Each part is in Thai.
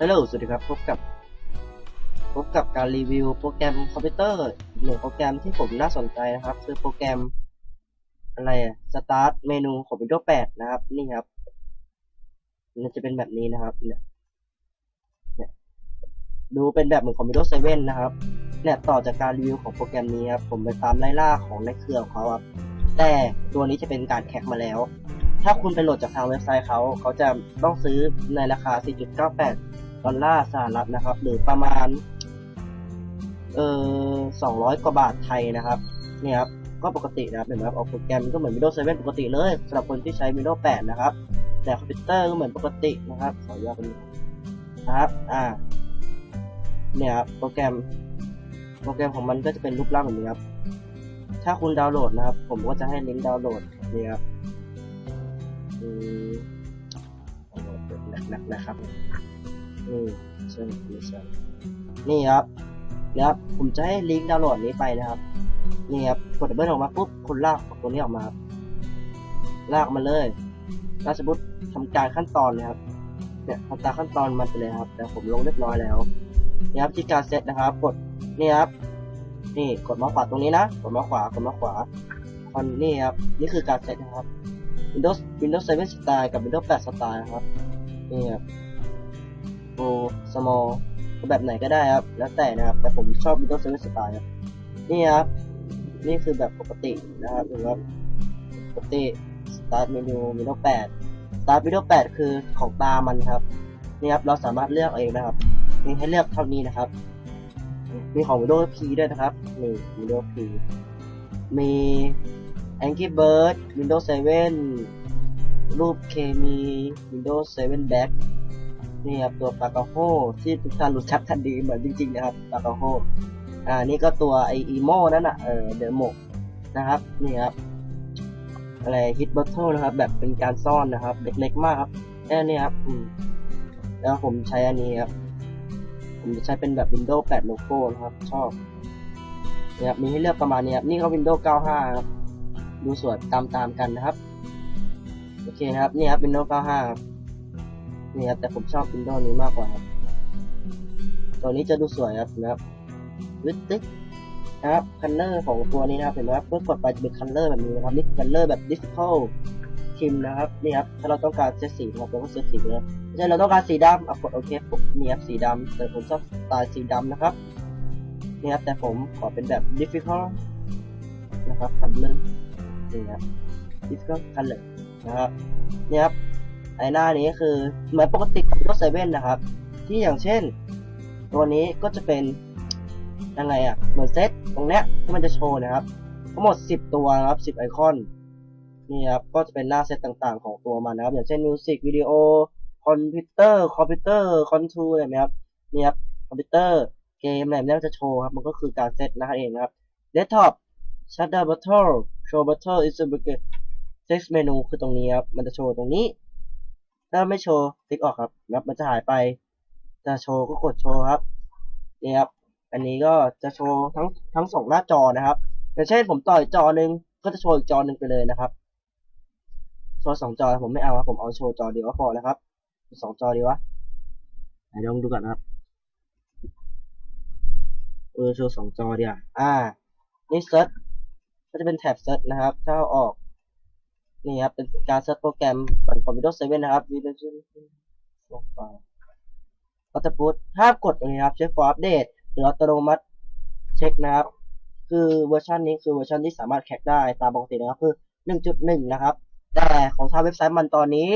ฮัลโหลสวัสดีครับ พบกับ พบกับการรีวิวโปรแกรมคอมพิวเตอร์หนึ่งโปรแกรมที่ผมน่าสนใจนะครับ คือโปรแกรม อะไรอะ Start เมนูของ Windows 8 นะครับ นี่ครับ มันจะเป็นแบบนี้นะครับ เนี่ยเนี่ยดูเป็นแบบเหมือนคอมพิวเตอร์7นะครับ เนี่ยต่อจากการรีวิวของโปรแกรมนี้ครับ ผมไปตามไล่ล่าของในเครือของเขาครับ แต่ตัวนี้จะเป็นการแคกมาแล้ว ถ้าคุณไปโหลดจากทางเว็บไซต์เขา เขาจะต้องซื้อในราคา 4.98 ดอลลาร์สหรัฐนะครับ หรือประมาณ เอ่อ200กว่าบาทไทยนะครับเนี่ยครับก็ปกตินะครับเห็นไหมครับออกโปรแกรมก็เหมือน Windows 7 ปกติเลยสำหรับคนที่ใช้ Windows 8 นะครับ แต่คอมพิวเตอร์ก็เหมือนปกตินะครับขออนุญาตเป็นะครับอ่าเนี่ยครับโปรแกรมโปรแกรมของมันก็จะเป็นรูปร่างแบบนี้ครับ ถ้าคุณดาวน์โหลดนะครับ ผมก็จะให้ลิงก์ดาวน์โหลดนี่ครับอืมหนักๆนะครับ นี่เชิญนี่เชิญนี่ครับนี่ครับผมจะให้ลิงก์ดาวน์โหลดนี้ไปนะครับนี่ครับกดดับเบิลออกมาปุ๊บคุณลากตัวนี้ออกมาลากมาเลยแล้วสมมติทำการขั้นตอนเลยครับเนี่ยทำตามขั้นตอนมันไปเลยครับ แต่ผมลงเรียบร้อยแล้วนี่ครับที่การเซตนะครับ กดนี่ครับนี่กดมาขวาตรงนี้นะกดมาขวากดมาขวาคอนนี่ครับนี่คือการเซตนะครับ Windows Windows 7 Style กับ Windows 8 Style นะครับนี่ครับ Pro Small แบบไหนก็ได้ครับ แล้วแต่นะครับ แต่ผมชอบ Windows 7 Style ครับ นี่ครับ นี่คือแบบปกตินะครับหรือว่าปกติ Start Menu Windows 8 Start Windows 8 คือของตามันครับ นี่ครับ เราสามารถเลือกเองนะครับมีให้เลือกเท่านี้นะครับ มีของ Windows P ด้วยนะครับ นี่ Windows P มี Angry Bird Windows 7 รูปเคมี Windows 7 Back นี่ครับตัวปากกาโฮที่ทุกท่านรู้จักกันดีเหมือนจริงๆนะครับปากกาโฮอ่านี่ก็ตัวไออีโมนั่นน่ะเออเดโมกนะครับนี่ครับอะไรฮิตบัตเทิลนะครับ แบบเป็นการซ่อนนะครับ เล็กๆมากครับแค่นี้ครับอืมแล้วผมใช้อันนี้ครับ ผมจะใช้เป็นแบบ Windows 8 โลโก้นะครับ ชอบนี่ครับมีให้เลือกประมาณนี้ครับ นี่ก็ Windows 95 ครับ ดูสวยตามๆกันนะครับ โอเคนะครับ นี่ครับ Windows 95ครับ นี่ครับแต่ผมชอบ Windows นี้มากกว่าครับตัวนี้จะดูสวยครับนะครับวิดติ๊กนะครับคันเลอร์ของตัวนี้นะครับเห็นไหมครับเมื่อกดไปจะเป็นคันเลอร์แบบนี้นะครับนี่คันเลอร์แบบดิจิทัลทิมนะครับนี่ครับถ้าเราต้องการเซตสีนะครับเราก็เซตสีเลยไม่ใช่เราต้องการสีดำอะกดโอเคปุ๊บนี่ครับสีดำแต่ผมชอบสไตล์สีดำนะครับนี่ครับแต่ผมขอเป็นแบบ difficult นะครับ color นี่ครับ difficult color นะครับนี่ครับ ไอหน้านี้คือเหมือนปกติกับ Windows 7นะครับ ที่อย่างเช่น ตัวนี้ก็จะเป็นยังไงอะเหมือนเซตตรงเนี้ยที่มันจะโชว์นะครับทั้งหมด 10 ตัวนะครับ 10 ไอคอนนี่ครับก็จะเป็นหน้าเซตต่างๆ ของตัวมันนะครับ อย่างเช่น Music Video คอมพิวเตอร์คอมพิวเตอร์คอนทูอะไรนี้ครับนี่ครับคอมพิวเตอร์เกมอะไรแบบนี้จะโชว์ครับ มันก็คือการเซตนะครับเองครับ Desktop Shutter Button Show Button is a Text Menu คือตรงนี้ครับ มันจะโชว์ตรงนี้ ถ้าไม่โชว์คลิกออกครับนะครับมันจะหายไป จะโชว์ก็กดโชว์ครับนี่ครับอันนี้ก็จะโชว์ทั้งทั้งสองหน้าจอนะครับอย่างเช่นผมต่อยจอหนึ่งก็จะโชว์อีกจอหนึ่งไปเลยนะครับโชว์สองจอผมไม่เอาครับผมเอาโชว์จอเดียวก็พอแล้วครับสองจอดีวะไหนลองดูก่อนครับเออโชว์สองจอเดีอะอ่านี่เซิร์ชก็จะเป็นแท็บเซิร์ชนะครับ ถ้าออก นี่ครับเป็นการเซิร์ชโปรแกรมบนคอมพิวเตอร์เซเว่นนะครับ Windows โปรไฟล์อัตพุทห้ามกดตรงนี้ครับเช็ค for update หรืออัตโนมัติเช็คนะครับ คือเวอร์ชันนี้คือเวอร์ชันที่สามารถแคกได้ตามปกตินะครับคือ 1.1 นะครับ แต่ของทางเว็บไซต์มันตอนนี้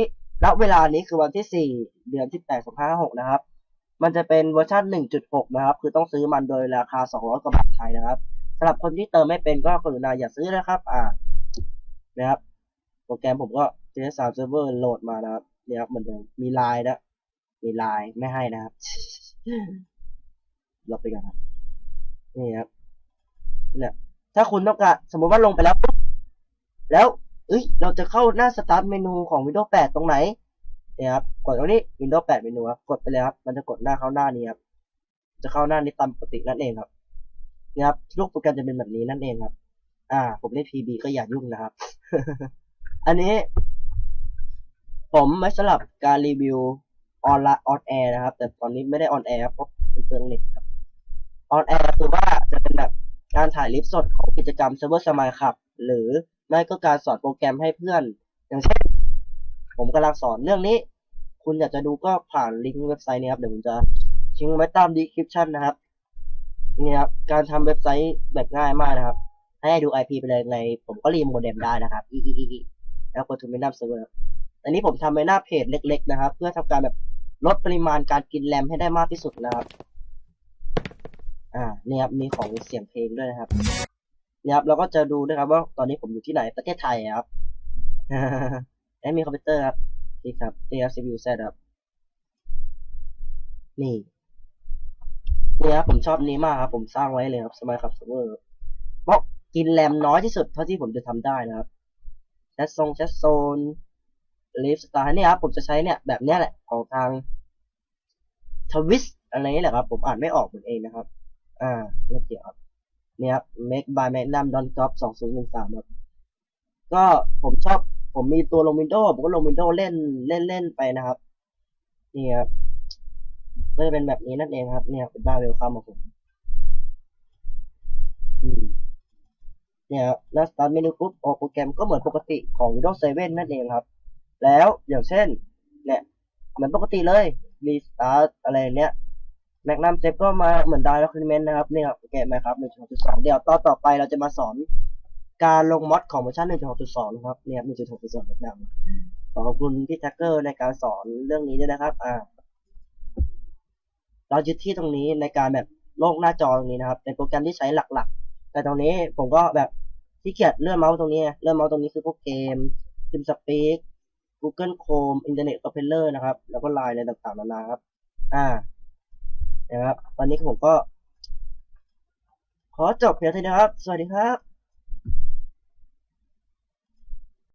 ณเวลานี้คือวันที่ 4 เดือนที่8 2556นะครับ มันจะเป็นเวอร์ชัน1.6 นะครับ คือต้องซื้อมันโดยราคา 200 กว่าบาทไทยนะครับสำหรับคนที่เติมไม่เป็นก็กรุณาอย่าซื้อนะครับ อ่า นะครับ รแกรมผมก็ JS3 Server โหลดมานะครับเนี่ยครับเหมือนเดิมมีไลน์นะมีไลน์ไม่ให้นะครับลบไปกันครับนี่ครับเนี่ยถ้าคุณต้องการสมมติว่าลงไปแล้วปุ๊บแล้วเอ้ยเราจะเข้าหน้าสตาร์ทเมนูของ Windows 8 ตรงไหนเนี่ยครับกดตรงนี้ Windows 8 เมนูครับกดไปเลยครับมันจะกดหน้าเข้าหน้านี้ครับจะเข้าหน้านี้ตามปกตินั่นเองครับเนี่ยครับลูกโปรแกรมจะเป็นแบบนี้นั่นเองครับ อ่า ผมเล่น PB ก็อย่ายุ่งนะครับ อันนี้ ผมไม่สลับการรีวิวออนละออนแอร์นะครับ แต่ตอนนี้ไม่ได้ออนแอร์เพราะเป็นเปลืองเน็ตครับออนแอร์คือว่าจะเป็นแบบการถ่ายลิฟสดของกิจกรรมเซิร์ฟเวอร์สมายครับ หรือไม่ก็การสอนโปรแกรมให้เพื่อน อย่างเช่น ผมกำลังสอนเรื่องนี้ คุณอยากจะดูก็ผ่านลิงก์เว็บไซต์นี้ครับ เดี๋ยวผมจะทิ้งไว้ตามดีคริปชันนะครับนี่ครับ การทำเว็บไซต์แบบง่ายมากนะครับ ให้ดู IP ไปเลยในผมก็รีโมเด็มได้นะครับอีอีอี แล้วกดทูมินัมเซิร์ฟเวอร์อันนี้ผมทำในหน้าเพจเล็ก ๆ นะครับ เพื่อทำการแบบลดปริมาณการกินแรมให้ได้มากที่สุดนะครับ อ่าเนี่ยครับมีของเสียงเพลงด้วยนะครับเนี่ยครับเราก็จะดูด้วยครับว่าตอนนี้ผมอยู่ที่ไหนประเทศไทยครับและมีคอมพิวเตอร์ครับนี่ครับนี่ครับ CPU Z ครับนี่เนี่ครับผมชอบนี้มากครับ ผมสร้างไว้เลยครับสมัยครับเซิร์ฟเวอร์เพราะกินแรมน้อยที่สุดเท่าที่ผมจะทำได้นะครับ แชททรงแชทโซนลิฟสไตล์เนี่ยครับผมจะใช้เนี่ยแบบเนี้ยแหละของทางทวิสอะไรนี่แหละครับ ผมอ่านไม่ออกเหมือนเองนะครับ อ่าไม่เกี่ยวครับเนี่ยครับ make by magnum don top สองศูนย์หนึ่งสามครับ ก็ผมชอบผมมีตัวลงวินโดว์ผมก็ลงวินโดว์เล่นเล่นเล่นไปนะครับ นี่ครับก็จะเป็นแบบนี้นั่นเองครับ เนี่ยเป็นบ้านเวลคัมของผม อืม เนี่ยครับแล้ว start menu ปุ๊บออกโปรแกรมก็เหมือนปกติของ Windows 7 นั่นเองครับ แล้วอย่างเช่นเนี่ยเหมือนปกติเลย restart อะไรเนี้ย Magnum Step ก็มาเหมือน Document นะครับเนี่ยครับโปรแกรมนะครับ1.6.2เดี๋ยวต่อต่อไปเราจะมาสอนการลงมอดของเวอร์ชัน1.6.2นะครับเนี่ย1.6.2 Magnum ขอขอบคุณพี่แท็กเกอร์ในการสอนเรื่องนี้ด้วยนะครับ อ่า เรายึดที่ตรงนี้ในการแบบโลกหน้าจอตรงนี้นะครับ เป็นโปรแกรมที่ใช้หลักๆ แต่ตรงนี้ผมก็แบบ ที่เกียจเลื่อนเมาส์ตรงนี้เลื่อนเมาส์ตรงนี้คือพวกเกมซิมสเปก Google Chrome Internet Explorer นะครับ แล้วก็ Line อะไรต่างๆนานาครับ อ่า นะครับ ตอนนี้ผมก็ ขอจบเพียงเท่านี้ครับ สวัสดีครับ